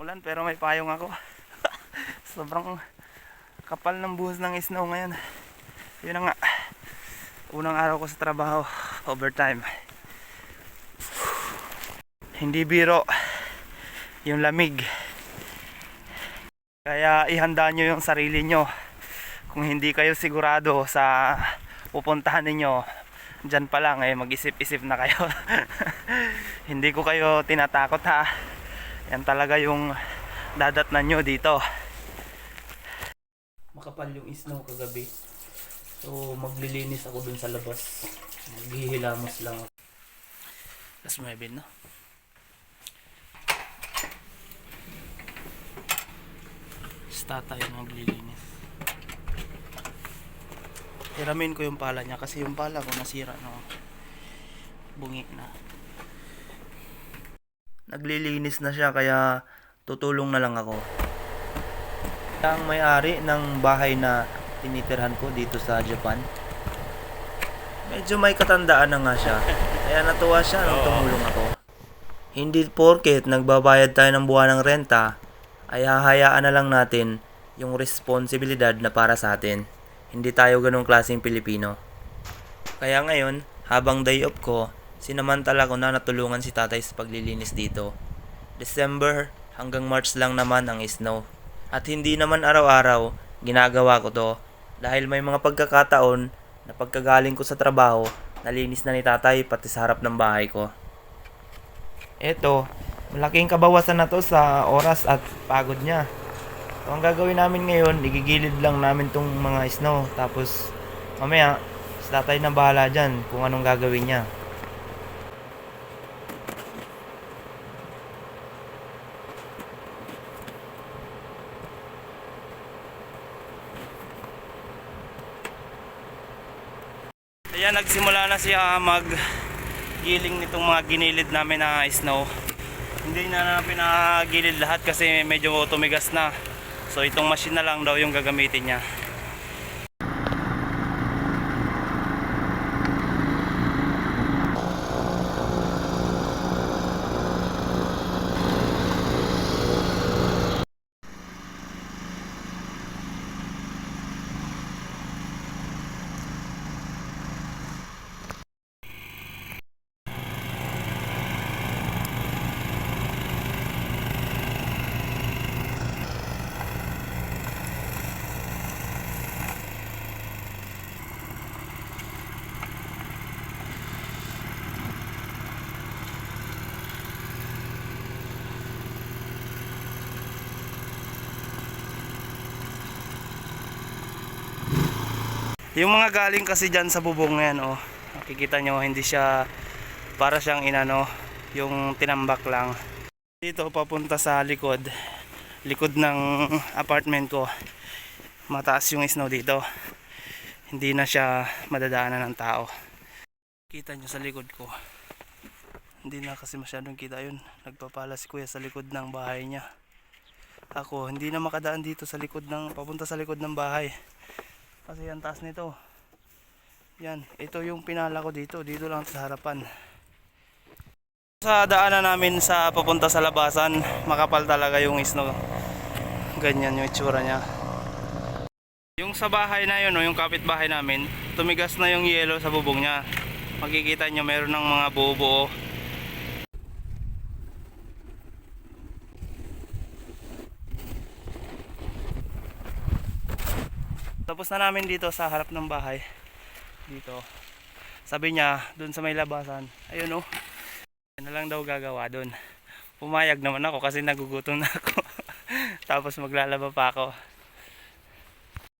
Ulan pero may payong ako. Sobrang kapal ng buhos ng snow ngayon. Yun na nga. Unang araw ko sa trabaho. Overtime. Hindi biro. Yung lamig. Kaya ihanda nyo yung sarili nyo. Kung hindi kayo sigurado sa pupuntahan ninyo, dyan pa lang eh, mag-isip-isip na kayo. hindi ko kayo tinatakot ha. Yan talaga yung dadatnan nyo dito. Makapal yung snow kagabi. So maglilinis ako dun sa labas. Maghihilamos lang ako. Tapos may bin, no? Basta tayo maglilinis. Hiramin ko yung pala niya kasi yung pala ko nasira no. Bungi na. Naglilinis na siya kaya tutulong na lang ako. Ang may-ari ng bahay na tinitirhan ko dito sa Japan. Medyo may katandaan na nga siya. Kaya natuwa siya nung tumulong ako. Hindi porket nagbabayad tayo ng buwan ng renta, ay hahayaan na lang natin yung responsibilidad na para sa atin. Hindi tayo ganong klaseng Pilipino. Kaya ngayon, habang day off ko, sinamantala ko na natulungan si tatay sa paglilinis dito. December hanggang March lang naman ang snow. At hindi naman araw-araw ginagawa ko to dahil may mga pagkakataon na pagkagaling ko sa trabaho, nalinis na ni tatay pati sa harap ng bahay ko. Eto, malaking kabawasan na to sa oras at pagod niya. So, ang gagawin namin ngayon, igigilid lang namin tong mga snow. Tapos, mamaya, si tatay na bahala dyan kung anong gagawin niya. Ayan, nagsimula na siya mag giling nitong mga ginilid namin na snow. Hindi na na pinagilid lahat kasi medyo tumigas na. So itong machine na lang daw yung gagamitin niya. Yung mga galing kasi dyan sa bubong na yan, oh. Makikita nyo, hindi siya para siyang inano, yung tinambak lang. Dito papunta sa likod, likod ng apartment ko. Mataas yung snow dito. Hindi na siya madadaanan ng tao. Kita nyo sa likod ko. Hindi na kasi masyadong kita yun. Nagpapala si kuya sa likod ng bahay niya. Ako, hindi na makadaan dito sa likod ng, papunta sa likod ng bahay. Kasi ang taas nito. Yan, ito yung pinala ko dito. Dito lang sa harapan. Sa daanan namin sa papunta sa labasan, makapal talaga yung snow. Ganyan yung itsura niya. Yung sa bahay na yun, yung kapitbahay namin, tumigas na yung yelo sa bubong niya. Makikita nyo meron ng mga buo-buo. Tapos na namin dito sa harap ng bahay. Dito. Sabi niya, dun sa may labasan. Ayun oh. Na lang daw gagawa dun. Pumayag naman ako kasi nagugutom na ako. Tapos maglalaba pa ako.